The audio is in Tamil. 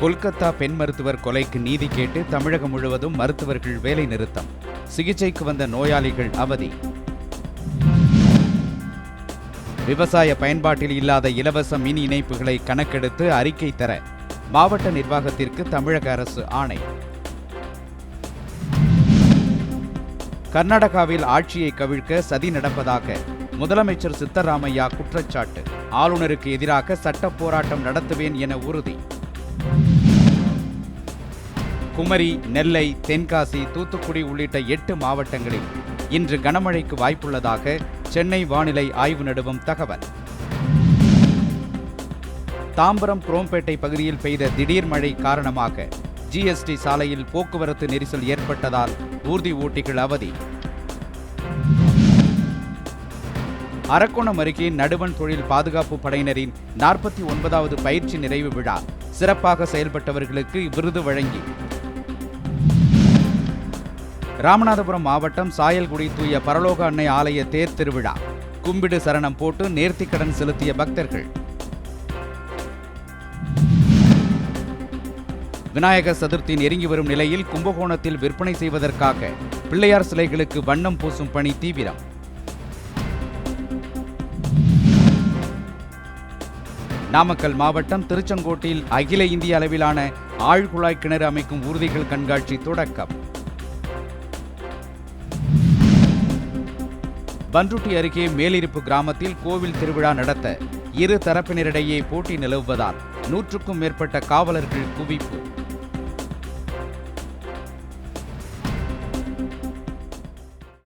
கொல்கத்தா பெண் மருத்துவர் கொலைக்கு நீதி கேட்டு தமிழகம் முழுவதும் மருத்துவர்கள் வேலை நிறுத்தம். சிகிச்சைக்கு வந்த நோயாளிகள் அவதி. விவசாய பயன்பாட்டில் இல்லாத இலவச மின் இணைப்புகளை கணக்கெடுத்து அறிக்கை தர மாவட்ட நிர்வாகத்திற்கு தமிழக அரசு ஆணை. கர்நாடகாவில் ஆட்சியை கவிழ்க்க சதி நடப்பதாக முதலமைச்சர் சித்தராமையா குற்றச்சாட்டு. ஆளுநருக்கு எதிராக சட்ட போராட்டம் நடத்துவேன் என உறுதி. குமரி நெல்லை தென்காசி தூத்துக்குடி உள்ளிட்ட எட்டு மாவட்டங்களில் இன்று கனமழைக்கு வாய்ப்புள்ளதாக சென்னை வானிலை ஆய்வு நடுவம் தகவல். தாம்பரம் குரோம்பேட்டை பகுதியில் பெய்த திடீர் மழை காரணமாக ஜிஎஸ்டி சாலையில் போக்குவரத்து நெரிசல் ஏற்பட்டதால் ஊர்தி ஓட்டிகள் அவதி. அரக்கோணம் அருகே நடுவன் தொழில் பாதுகாப்பு படையினரின் நாற்பத்தி ஒன்பதாவது பயிற்சி நிறைவு விழா சிறப்பாக செயல்பட்டவர்களுக்கு விருது வழங்கி. ராமநாதபுரம் மாவட்டம் சாயல்குடி தூய பரலோக அன்னை ஆலய தேர் திருவிழா. கும்பிடு சரணம் போட்டு நேர்த்திக்கடன் செலுத்திய பக்தர்கள். விநாயகர் சதுர்த்தி நெருங்கி வரும் நிலையில் கும்பகோணத்தில் விற்பனை செய்வதற்காக பிள்ளையார் சிலைகளுக்கு வண்ணம் பூசும் பணி தீவிரம். நாமக்கல் மாவட்டம் திருச்செங்கோட்டில் அகில இந்திய அளவிலான ஆழ்குழாய் கிணறு அமைக்கும் ஊர்திகள் கண்காட்சி தொடக்கம். பன்ருட்டி அருகே மேலிருப்பு கிராமத்தில் கோவில் திருவிழா நடத்த இரு தரப்பினரிடையே போட்டி நிலவுவதால் நூற்றுக்கும் மேற்பட்ட காவலர்கள் குவிப்பு.